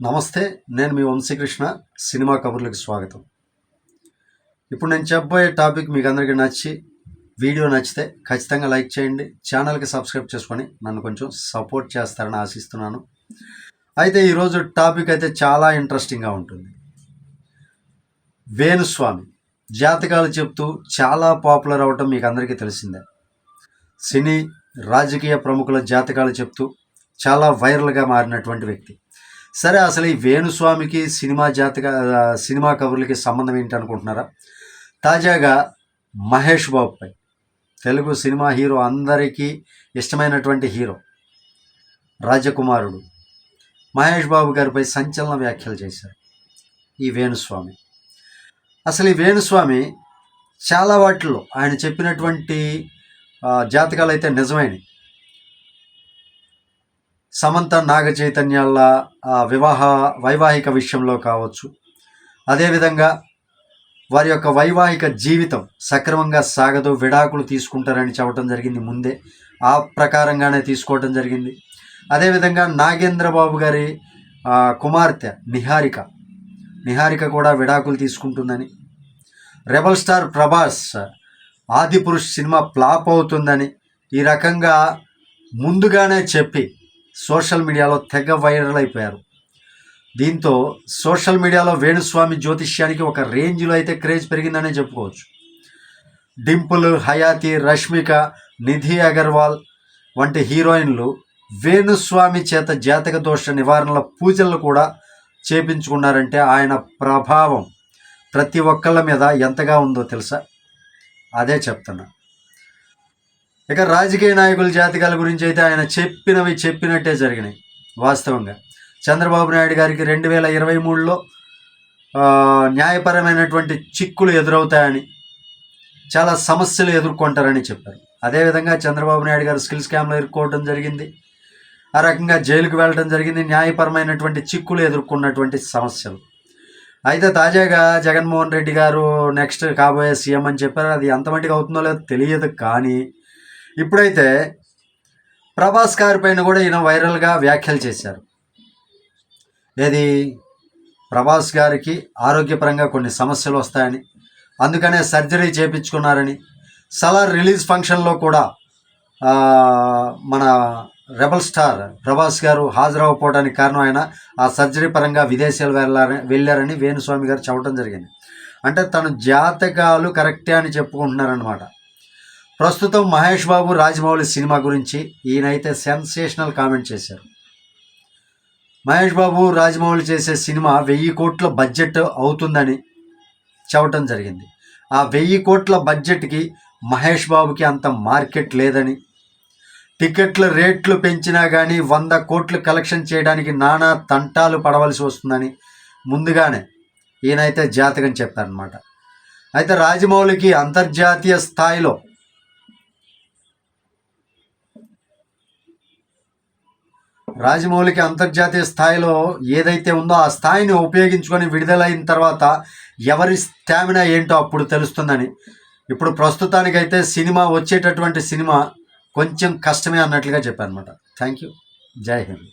నమస్తే నేను మీ వంశీకృష్ణ సినిమా కబుర్లకు స్వాగతం. ఇప్పుడు నేను చెప్పబోయే టాపిక్ మీకు అందరికీ నచ్చి వీడియో నచ్చితే ఖచ్చితంగా లైక్ చేయండి ఛానల్కి సబ్స్క్రైబ్ చేసుకొని నన్ను కొంచెం సపోర్ట్ చేస్తారని ఆశిస్తున్నాను. అయితే ఈరోజు టాపిక్ అయితే చాలా ఇంట్రెస్టింగ్గా ఉంటుంది. వేణుస్వామి జాతకాలు చెప్తూ చాలా పాపులర్ అవటం మీకు అందరికీ తెలిసిందే. సినీ రాజకీయ ప్రముఖుల జాతకాలు చెప్తూ చాలా వైరల్గా మారినటువంటి వ్యక్తి. సరే అసలు ఈ వేణుస్వామికి సినిమా జాతక సినిమా కబుర్లకి సంబంధం ఏంటి అనుకుంటున్నారా తాజాగా మహేష్ బాబుపై తెలుగు సినిమా హీరో అందరికీ ఇష్టమైనటువంటి హీరో రాజకుమారుడు మహేష్ బాబు గారిపై సంచలన వ్యాఖ్యలు చేశారు ఈ వేణుస్వామి. అసలు ఈ వేణుస్వామి చాలా వాటిల్లో ఆయన చెప్పినటువంటి జాతకాలు అయితే నిజమైనవి సమంత నాగ చైతన్యాల వివాహ వైవాహిక విషయంలో కావచ్చు. అదేవిధంగా వారి యొక్క వైవాహిక జీవితం సక్రమంగా సాగదు విడాకులు తీసుకుంటారని చెప్పడం జరిగింది ముందే. ఆ ప్రకారంగానే తీసుకోవడం జరిగింది. అదేవిధంగా నాగేంద్రబాబు గారి కుమార్తె నిహారిక నిహారిక కూడా విడాకులు తీసుకుంటుందని. Rebel star Prabhas Adipurush cinema flop అవుతుందని ఈ రకంగా ముందుగానే చెప్పి సోషల్ మీడియాలో తెగ వైరల్ అయిపోయారు. దీంతో సోషల్ మీడియాలో వేణుస్వామి జ్యోతిష్యానికి ఒక రేంజ్లో అయితే క్రేజ్ పెరిగిందనే చెప్పుకోవచ్చు. డింపుల్ హయాతి రష్మిక నిధి అగర్వాల్ వంటి హీరోయిన్లు వేణుస్వామి చేత జాతక దోష నివారణల పూజలు కూడా చేపించుకున్నారంటే ఆయన ప్రభావం ప్రతి ఒక్కళ్ళ మీద ఎంతగా ఉందో తెలుసా? అదే చెప్తున్నా. ఇక రాజకీయ నాయకుల జాతకాల గురించి అయితే ఆయన చెప్పినవి చెప్పినట్టే జరిగినాయి వాస్తవంగా. చంద్రబాబు నాయుడు గారికి రెండు వేల ఇరవై మూడులో న్యాయపరమైనటువంటి చిక్కులు ఎదురవుతాయని చాలా సమస్యలు ఎదుర్కొంటారని చెప్పారు. అదేవిధంగా చంద్రబాబు నాయుడు గారు స్కిల్ స్కామ్లో ఇరుక్కోవడం జరిగింది ఆ రకంగా జైలుకు వెళ్ళడం జరిగింది న్యాయపరమైనటువంటి చిక్కులు ఎదుర్కొన్నటువంటి సమస్యలు. అయితే తాజాగా జగన్మోహన్ రెడ్డి గారు నెక్స్ట్ కాబోయే సీఎం అని చెప్పారు అది ఎంతమటికి అవుతుందో లేదో తెలియదు కానీ ఇప్పుడైతే ప్రభాస్ గారి పైన కూడా ఈయన వైరల్గా వ్యాఖ్యలు చేశారు. ఏది? ప్రభాస్ గారికి ఆరోగ్యపరంగా కొన్ని సమస్యలు వస్తాయని అందుకనే సర్జరీ చేయించుకున్నారని సలార్ రిలీజ్ ఫంక్షన్లో కూడా మన రెబల్ స్టార్ ప్రభాస్ గారు హాజరవ్వకపోవడానికి కారణం ఆయన ఆ సర్జరీ పరంగా విదేశాలు వెళ్ళారని వెళ్ళారని వేణుస్వామి గారు చెప్పడం జరిగింది. అంటే తను జాతకాలు కరెక్టే అని చెప్పుకుంటున్నారనమాట ప్రస్తుతం మహేష్ బాబు రాజమౌళి సినిమా గురించి ఈయనైతే సెన్సేషనల్ కామెంట్ చేశారు. మహేష్ బాబు రాజమౌళి చేసే సినిమా వెయ్యి కోట్ల బడ్జెట్ అవుతుందని చెప్పటం జరిగింది. ఆ వెయ్యి కోట్ల బడ్జెట్కి మహేష్ బాబుకి అంత మార్కెట్ లేదని టికెట్ల రేట్లు పెంచినా కానీ వంద కోట్లు కలెక్షన్ చేయడానికి నానా తంటాలు పడవలసి వస్తుందని ముందుగానే ఈయనైతే జాతకం చెప్పారనమాట అయితే రాజమౌళికి అంతర్జాతీయ స్థాయిలో రాజమౌళికి అంతర్జాతీయ స్థాయిలో ఏదైతే ఉందో ఆ స్థాయిని ఉపయోగించుకొని విడుదలైన తర్వాత ఎవరి స్టామినా ఏంటో అప్పుడు తెలుస్తుందని. ఇప్పుడు ప్రస్తుతానికైతే సినిమా వచ్చేటటువంటి సినిమా కొంచెం కష్టమే అన్నట్లుగా చెప్పాను అనమాట థ్యాంక్ యూ. జై హింద్.